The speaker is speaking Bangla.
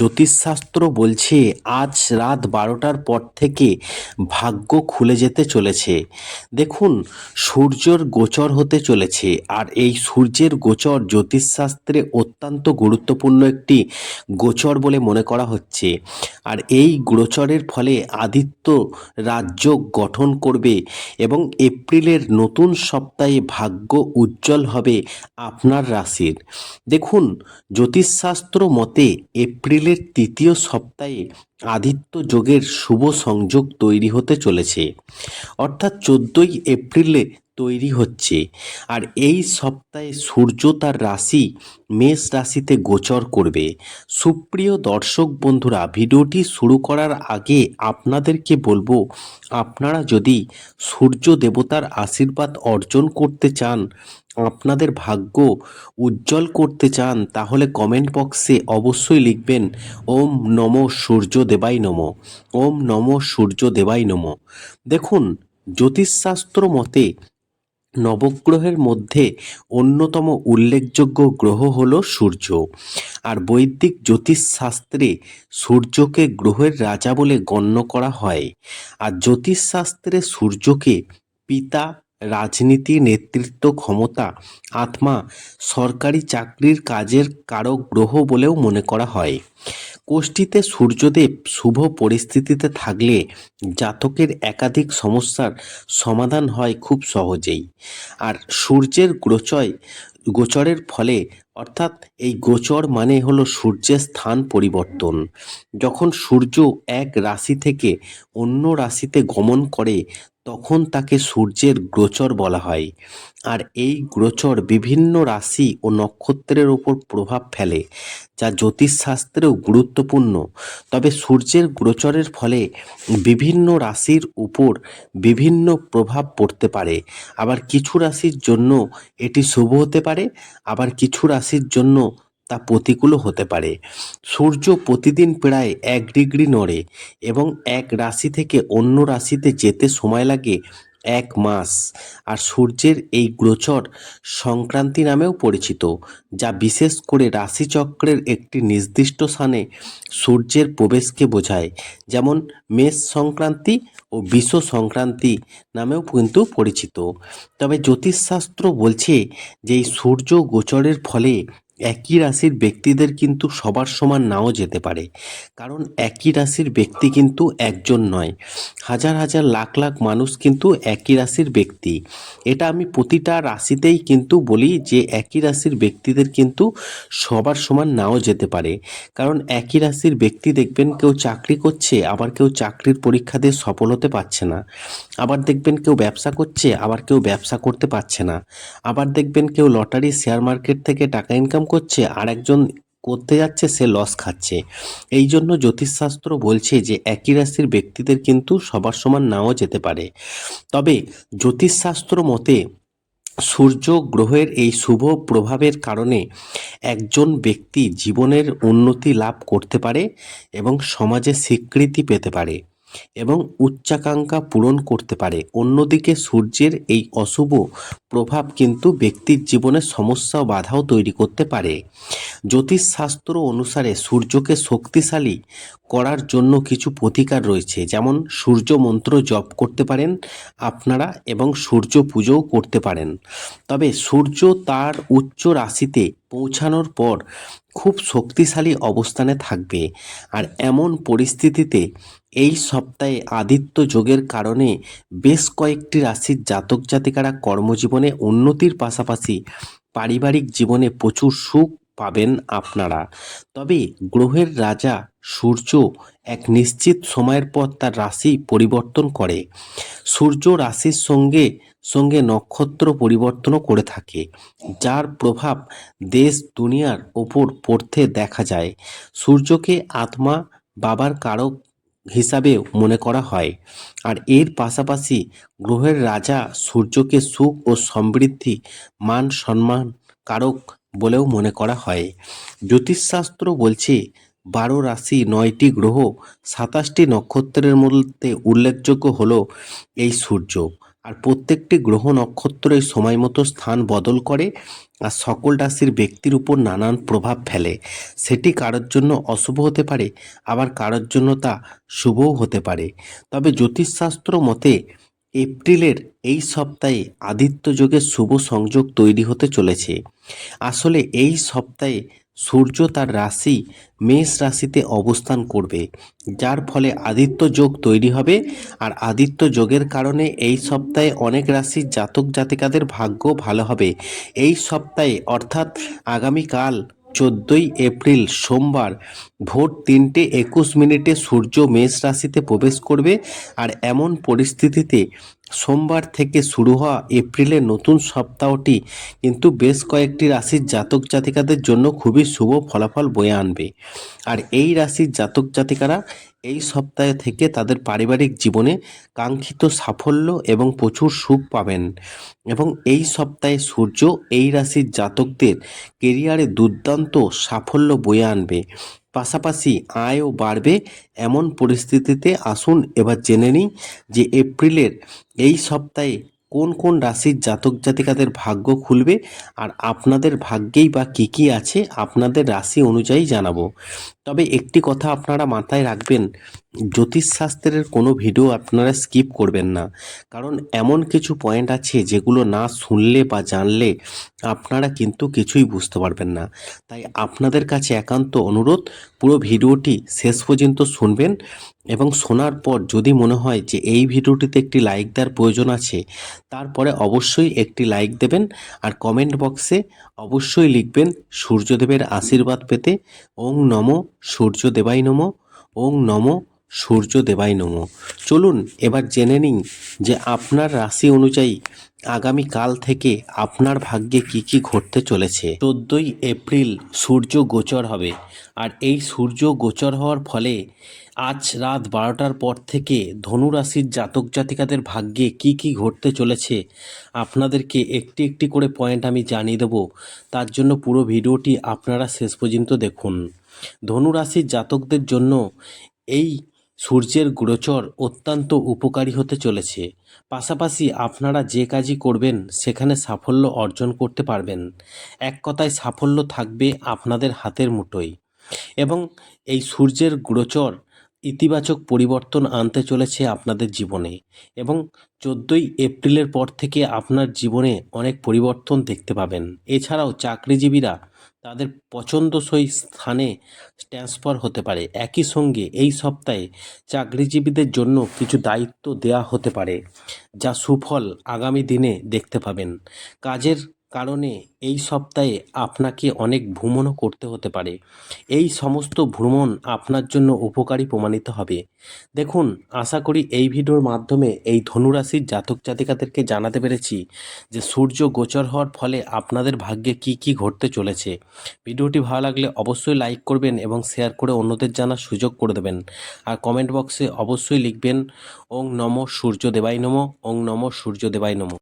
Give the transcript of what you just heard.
জ্যোতিষশাস্ত্র বলছে, আজ রাত বারোটার পর থেকে ভাগ্য খুলে যেতে চলেছে। দেখুন, সূর্যর গোচর হতে চলেছে, আর এই সূর্যের গোচর জ্যোতিষশাস্ত্রে অত্যন্ত গুরুত্বপূর্ণ একটি গোচর বলে মনে করা হচ্ছে। আর এই গোচরের ফলে আদিত্য রাজ্য গঠন করবে এবং এপ্রিলের নতুন সপ্তাহে ভাগ্য উজ্জ্বল হবে আপনার রাশির। দেখুন, জ্যোতিষশাস্ত্র মতে এপ্রিলের তৃতীয় সপ্তাহে আদিত্য যোগের শুভ সংযোগ তৈরি হতে চলেছে। অর্থাৎ চোদ্দোই এপ্রিলে তৈরি হচ্ছে। আর এই সপ্তাহে সূর্য তার রাশি, মেষ রাশিতে গোচর করবে। সুপ্রিয় দর্শক বন্ধুরা, ভিডিওটি শুরু করার আগে আপনাদেরকে বলব, আপনারা যদি সূর্য দেবতার আশীর্বাদ অর্জন করতে চান আপনাদের ভাগ্য উজ্জ্বল করতে চান, তাহলে কমেন্ট বক্সে অবশ্যই লিখবেন, ওম নম সূর্য দেবাই নম, ওম নম সূর্য দেবাই নম। দেখুন, জ্যোতিষশাস্ত্র মতে নবগ্রহের মধ্যে অন্যতম উল্লেখযোগ্য গ্রহ হল সূর্য। আর বৈদিক জ্যোতিষশাস্ত্রে সূর্যকে গ্রহের রাজা বলে গণ্য করা হয়। আর জ্যোতিষশাস্ত্রে সূর্যকে পিতা রাজনীতি, নেতৃত্ব, ক্ষমতা, আত্মা সরকারি চাকরির কাজের কারক গ্রহ বলেও মনে করা হয়। কোষ্ঠীতে সূর্যদেব শুভ পরিস্থিতিতে থাকলে জাতকের একাধিক সমস্যার সমাধান হয় খুব সহজেই। আর সূর্যের গ্রচয় গোচরের ফলে অর্থাৎ এই গোচর মানে হলো সূর্যের স্থান পরিবর্তন। যখন সূর্য এক রাশি থেকে অন্য রাশিতে গমন করে, তখন তাকে সূর্যের গোচর বলা হয়। আর এই গোচর বিভিন্ন রাশি ও নক্ষত্রের ওপর প্রভাব ফেলে, যা জ্যোতিষশাস্ত্রেও গুরুত্বপূর্ণ। তবে সূর্যের গোচরের ফলে বিভিন্ন রাশির উপর বিভিন্ন প্রভাব পড়তে পারে। আবার কিছু রাশির জন্য এটি শুভ হতে পারে, আবার কিছু রাশির জন্য তা প্রতিকূলও হতে পারে। সূর্য প্রতিদিন প্রায় এক ডিগ্রি নড়ে এবং এক রাশি থেকে অন্য রাশিতে যেতে সময় লাগে এক মাস। আর সূর্যের এই গোচর সংক্রান্তি নামেও পরিচিত, যা বিশেষ করে রাশিচক্রের একটি নির্দিষ্ট স্থানে সূর্যের প্রবেশকে বোঝায়, যেমন মেষ সংক্রান্তি ও বিশ্ব সংক্রান্তি নামেও কিন্তু পরিচিত। তবে জ্যোতিষশাস্ত্র বলছে যে এই সূর্য গোচরের ফলে একই রাশির ব্যক্তিদের কিন্তু সবার সমান নাও যেতে পারে। কারণ একই রাশির ব্যক্তি কিন্তু একজন নয়। হাজার হাজার লাখ লাখ মানুষ কিন্তু একই রাশির ব্যক্তি। এটা আমি প্রতিটা রাশিতেই কিন্তু বলি যে একই রাশির ব্যক্তিদের কিন্তু সবার সমান নাও যেতে পারে। কারণ একই রাশির ব্যক্তি দেখবেন কেউ চাকরি করছে, আবার কেউ চাকরির পরীক্ষা দিয়ে সফল হতে পারছে না। আবার দেখবেন কেউ ব্যবসা করছে, আবার কেউ ব্যবসা করতে পারছে না। আবার দেখবেন কেউ লটারি শেয়ার মার্কেট থেকে টাকা ইনকাম করছে আর একজন করতে যাচ্ছে, সে লস খাচ্ছে। এই জন্য জ্যোতিষশাস্ত্র বলছে যে, একই রাশির ব্যক্তিদের কিন্তু সবার সমান নাও যেতে পারে। তবে জ্যোতিষশাস্ত্র মতে, সূর্য গ্রহের এই শুভ প্রভাবের কারণে একজন ব্যক্তি জীবনের উন্নতি লাভ করতে পারে এবং সমাজে স্বীকৃতি পেতে পারে। এবং উচ্চাকাঙ্ক্ষা পূরণ করতে পারে। অন্যদিকে সূর্যের এই অশুভ প্রভাব কিন্তু ব্যক্তির জীবনে সমস্যা ও বাধাও তৈরি করতে পারে। জ্যোতিষশাস্ত্র অনুসারে সূর্যকে শক্তিশালী করার জন্য কিছু প্রতিকার রয়েছে। যেমন, সূর্য মন্ত্র জপ করতে পারেন আপনারা এবং সূর্য পুজোও করতে পারেন। তবে সূর্য তার উচ্চ রাশিতে পৌঁছানোর পর খুব শক্তিশালী অবস্থানে থাকবে। আর এমন পরিস্থিতিতে এই সপ্তাহে আদিত্য যোগের কারণে বেশ কয়েকটি রাশির জাতক জাতিকারা কর্মজীবনে উন্নতির পাশাপাশি পারিবারিক জীবনে প্রচুর সুখ পাবেন আপনারা। তবে গ্রহের রাজা সূর্য এক নিশ্চিত সময়ের পর তার রাশি পরিবর্তন করে। সূর্য রাশির সঙ্গে সঙ্গে নক্ষত্র পরিবর্তনও করে থাকে, যার প্রভাব দেশ দুনিয়ার ওপর পড়তে দেখা যায়। সূর্যকে আত্মা, বাবার কারক হিসাবে মনে করা হয়। আর এর পাশাপাশি গ্রহের রাজা সূর্যকে সুখ ও সমৃদ্ধি মান সম্মান কারক বলেও মনে করা হয়। জ্যোতিষশাস্ত্র বলছে, বারো রাশি নয়টি গ্রহ সাতাশটি নক্ষত্রের মধ্যে উল্লেখযোগ্য হলো এই সূর্য। আর প্রত্যেকটি গ্রহ নক্ষত্র এই সময় মতো স্থান বদল করে আর সকল রাশির ব্যক্তির উপর নানান প্রভাব ফেলে। সেটি কারোর জন্য অশুভ হতে পারে, আবার কারোর জন্য তা শুভও হতে পারে। তবে জ্যোতিষশাস্ত্র মতে, এপ্রিলের এই সপ্তাহে আদিত্য যোগের শুভ সংযোগ তৈরি হতে চলেছে। আসলে এই সপ্তাহে সূর্য তার রাশি মেষ রাশিতে অবস্থান করবে, যার ফলে আদিত্য যোগ তৈরি হবে। আর আদিত্য যোগের কারণে এই সপ্তাহে অনেক রাশির জাতক জাতিকাদের ভাগ্য ভালো হবে। এই সপ্তাহে অর্থাৎ আগামীকাল চোদ্দোই এপ্রিল সোমবার ভোর তিনটে একুশ মিনিটে সূর্য মেষ রাশিতে প্রবেশ করবে। আর এমন পরিস্থিতিতে সোমবার থেকে শুরু হওয়া এপ্রিলের নতুন সপ্তাহটি কিন্তু বেশ কয়েকটি রাশির জাতক জাতিকাদের জন্য খুবই শুভ ফলাফল বয়ে আনবে। আর এই রাশির জাতক জাতিকারা এই সপ্তাহে থেকে তাদের পারিবারিক জীবনে কাঙ্ক্ষিত সাফল্য এবং প্রচুর সুখ পাবেন। এবং এই সপ্তাহে সূর্য এই রাশির জাতকদের কেরিয়ারে দুর্দান্ত সাফল্য বয়ে আনবে। পাশাপাশি আয়ও বাড়বে এমন পরিস্থিতিতে আসুন এবার জেনে নিই যে এপ্রিলের এই সপ্তাহে কোন কোন রাশির জাতক জাতিকাদের ভাগ্য খুলবে আর আপনাদের ভাগ্যেই বা কী কী আছে আপনাদের রাশি অনুযায়ী জানাব। তবে একটি কথা আপনারা মাথায় রাখবেন জ্যোতিষশাস্ত্রের কোনো ভিডিও আপনারা স্কিপ করবেন না। কারণ এমন কিছু পয়েন্ট আছে যেগুলো না শুনলে বা জানলে আপনারা কিন্তু কিছুই বুঝতে পারবেন না। তাই আপনাদের কাছে একান্ত অনুরোধ, পুরো ভিডিওটি শেষ পর্যন্ত শুনবেন এবং শোনার পর যদি মনে হয় যে এই ভিডিওটিতে একটি লাইক দেওয়ার প্রয়োজন আছে, তারপরে অবশ্যই একটি লাইক দেবেন আর কমেন্ট বক্সে অবশ্যই লিখবেন সূর্যদেবের আশীর্বাদ পেতে। ওং নম সূর্য দেবাই নম। ওং নম সূর্য দেবাই নম। চলুন এবার জেনে নিন যে আপনার রাশি অনুযায়ী আগামী কাল থেকে আপনার ভাগ্যে কি কি ঘটতে চলেছে। চোদ্দোই এপ্রিল সূর্য গোচর হবে। আর এই সূর্য গোচর হওয়ার ফলে আজ রাত বারোটার পর থেকে ধনু রাশির জাতক জাতিকাদের ভাগ্যে কি কি ঘটতে চলেছে আপনাদেরকে একটি একটি করে পয়েন্ট আমি জানিয়ে দেব। তার জন্য পুরো ভিডিওটি আপনারা শেষ পর্যন্ত দেখুন। ধনু রাশির জাতকদের জন্য এই সূর্যের গোচর অত্যন্ত উপকারী হতে চলেছে। পাশাপাশি আপনারা যে কাজই করবেন, সেখানে সাফল্য অর্জন করতে পারবেন। এক কথায় সাফল্য থাকবে আপনাদের হাতের মুঠোয়। এবং এই সূর্যের গোচর ইতিবাচক পরিবর্তন আনতে চলেছে আপনাদের জীবনে। এবং চোদ্দোই এপ্রিলের পর থেকে আপনার জীবনে অনেক পরিবর্তন দেখতে পাবেন। এছাড়াও চাকরিজীবীরা তাদের পছন্দসই স্থানে ট্রান্সফার হতে পারে। একই সঙ্গে এই সপ্তাহে চাকরিজীবীদের জন্য কিছু দায়িত্ব দেয়া হতে পারে, যা সুফল আগামী দিনে দেখতে পাবেন। কাজের কারণে এই সপ্তাহে আপনাকে অনেক ভ্রমণও করতে হতে পারে। এই সমস্ত ভ্রমণ আপনার জন্য উপকারী প্রমাণিত হবে। দেখুন, আশা করি এই ভিডিওর মাধ্যমে এই ধনুরাশির জাতক জাতিকাদেরকে জানাতে পেরেছি যে সূর্য গোচর হওয়ার ফলে আপনাদের ভাগ্যে কি কি ঘটতে চলেছে। ভিডিওটি ভালো লাগলে অবশ্যই লাইক করবেন এবং শেয়ার করে অন্যদের জানার সুযোগ করে দেবেন। আর কমেন্ট বক্সে অবশ্যই লিখবেন, ওং নম সূর্য দেবাই নম, ওং নম সূর্য দেবাই নম।